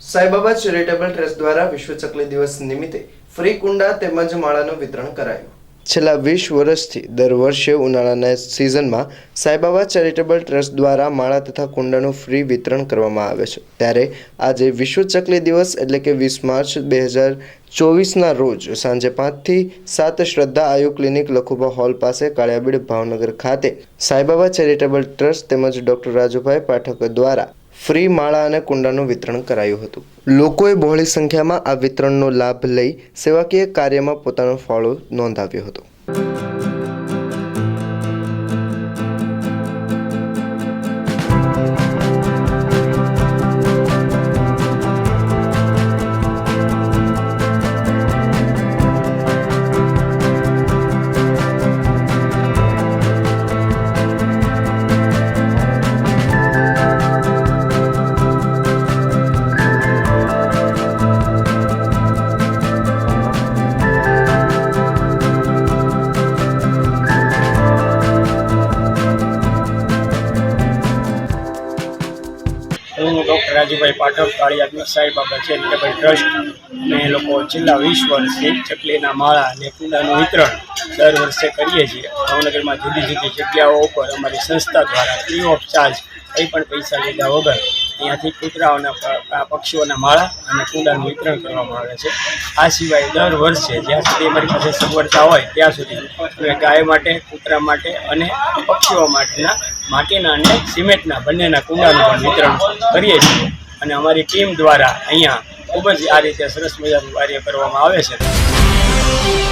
Sai Baba charitable trust દ્વારા વિશ્વ ચકલી દિવસ નિમિત્તે ફ્રી કુંડા તેમજ માળાનું વિતરણ કરાયું. છેલ્લા વીસ વર્ષથી દર વર્ષે ઉનાળાના સિઝનમાં સાઈબાબા ચેરિટેબલ ટ્રસ્ટ દ્વારા માળા તથા કુંડાનું ફ્રી વિતરણ કરવામાં આવે છે. ત્યારે આજે વિશ્વ ચકલી દિવસ એટલે કે વીસ માર્ચ બે હજાર ચોવીસના રોજ સાંજે પાંચથી સાત શ્રદ્ધા આયુ ક્લિનિક લખુબા હોલ પાસે કાળિયાબીડ ભાવનગર ખાતે સાઈબાબા ચેરિટેબલ ટ્રસ્ટ તેમજ ડૉક્ટર રાજુભાઈ પાઠક દ્વારા ફ્રી માળા અને કુંડાનું વિતરણ કરાયું હતું. લોકોએ બહોળી સંખ્યામાં આ વિતરણનો લાભ લઈ સેવાકીય કાર્યમાં પોતાનો ફાળો નોંધાવ્યો હતો. હું doctor Rajubhai Pathak Kaliyabid Saibaba charitable trust, અને લોકો છેલ્લા વીસ વર્ષથી ચકલીના માળા અને કુંડાનું વિતરણ દર વર્ષે કરીએ છીએ. ભાવનગરમાં જુદી જુદી જગ્યાઓ ઉપર અમારી સંસ્થા દ્વારા ફ્રી ઓફ ચાર્જ કંઈ પણ પૈસા લીધા વગર અહીંયાથી કૂતરાઓના પક્ષીઓના માળા અને કુંડાનું વિતરણ કરવામાં આવે છે. આ સિવાય દર વર્ષે જ્યાં સુધી અમારી પાસે સગવડતા હોય, ત્યાં સુધી અમે ગાય માટે, કૂતરા માટે અને પક્ષીઓ માટેના માટીના અને સિમેન્ટના બંનેના કુંડાનું પણ વિતરણ કરીએ છીએ. અને અમારી ટીમ દ્વારા અહીંયા ખૂબ જ આ રીતે સરસ મજાનું કાર્ય કરવામાં આવે છે.